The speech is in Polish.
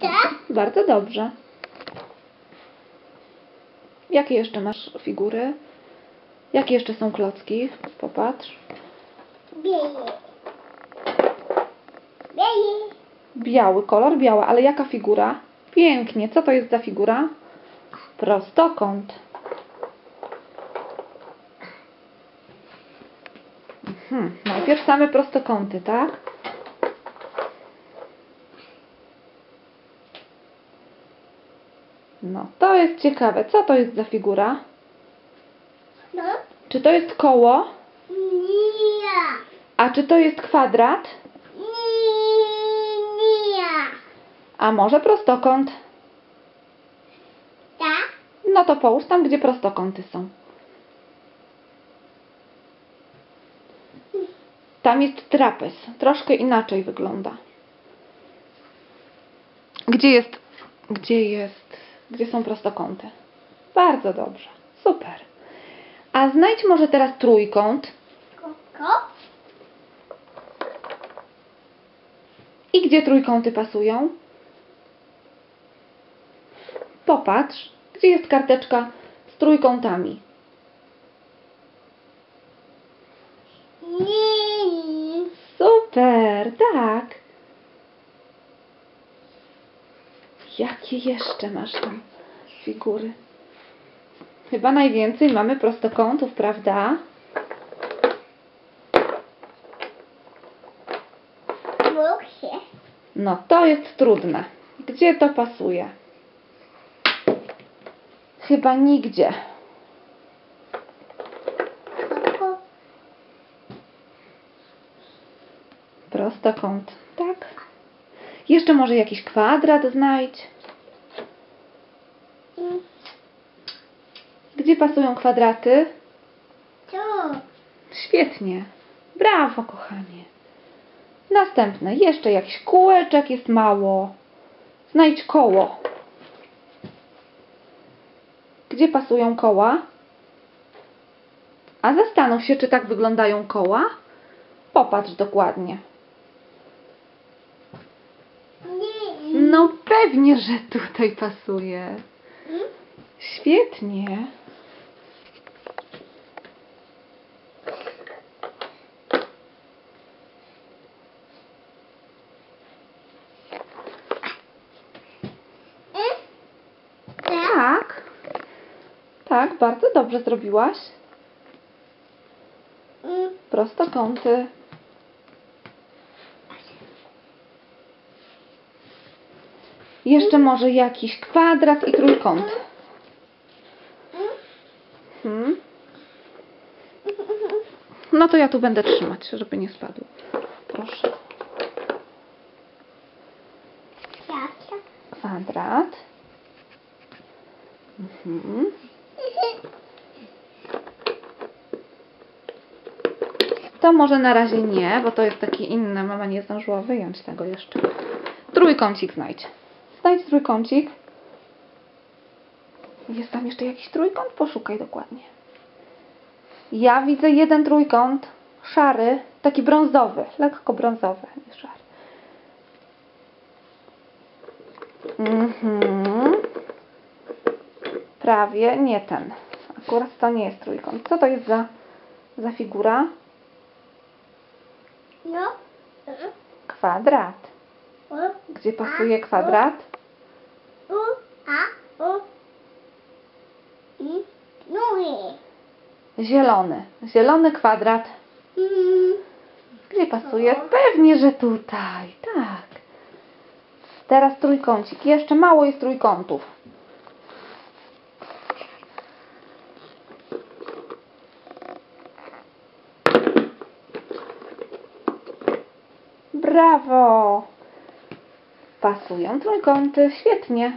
Tak? Bardzo dobrze. Jakie jeszcze masz figury? Jakie jeszcze są klocki? Popatrz. Bieje. Bieje. Biały kolor, biała, ale jaka figura? Pięknie. Co to jest za figura? Prostokąt. Mhm. Najpierw same prostokąty, tak? No, to jest ciekawe. Co to jest za figura? No. Czy to jest koło? Nie. A czy to jest kwadrat? Nie. A może prostokąt? Tak? No to połóż tam, gdzie prostokąty są. Tam jest trapez. Troszkę inaczej wygląda. Gdzie jest... Gdzie jest... Gdzie są prostokąty? Bardzo dobrze. Super. A znajdź może teraz trójkąt. I gdzie trójkąty pasują? Popatrz, gdzie jest karteczka z trójkątami. Super, tak. Jakie jeszcze masz tam figury? Chyba najwięcej mamy prostokątów, prawda? No to jest trudne. Gdzie to pasuje? Chyba nigdzie. Prostokąt, tak? Jeszcze może jakiś kwadrat znajdź. Gdzie pasują kwadraty? Tu. Świetnie. Brawo, kochanie. Następne. Jeszcze jakiś kółeczek jest mało. Znajdź koło. Gdzie pasują koła? A zastanów się, czy tak wyglądają koła. Popatrz dokładnie. Nie. No pewnie, że tutaj pasuje. Mm. Świetnie. Mm. Tak. Tak, bardzo dobrze zrobiłaś. Mm. Prostokąty. Jeszcze może jakiś kwadrat i trójkąt. Hmm. No to ja tu będę trzymać, żeby nie spadł. Proszę. Kwadrat. Mhm. To może na razie nie, bo to jest takie inne. Mama nie zdążyła wyjąć tego jeszcze. Trójkącik znajdź. Znajdź trójkącik. Jest tam jeszcze jakiś trójkąt? Poszukaj dokładnie. Ja widzę jeden trójkąt. Szary, taki brązowy. Lekko brązowy, nie szary. Mhm. Prawie, nie ten. Akurat to nie jest trójkąt. Co to jest za, za figura? No. Kwadrat. Gdzie pasuje kwadrat? U. A. U. I. I. Zielony. Zielony kwadrat. Mm. Gdzie pasuje? Pewnie, że tutaj. Tak. Teraz trójkącik. Jeszcze mało jest trójkątów. Brawo! Pasują trójkąty. Świetnie.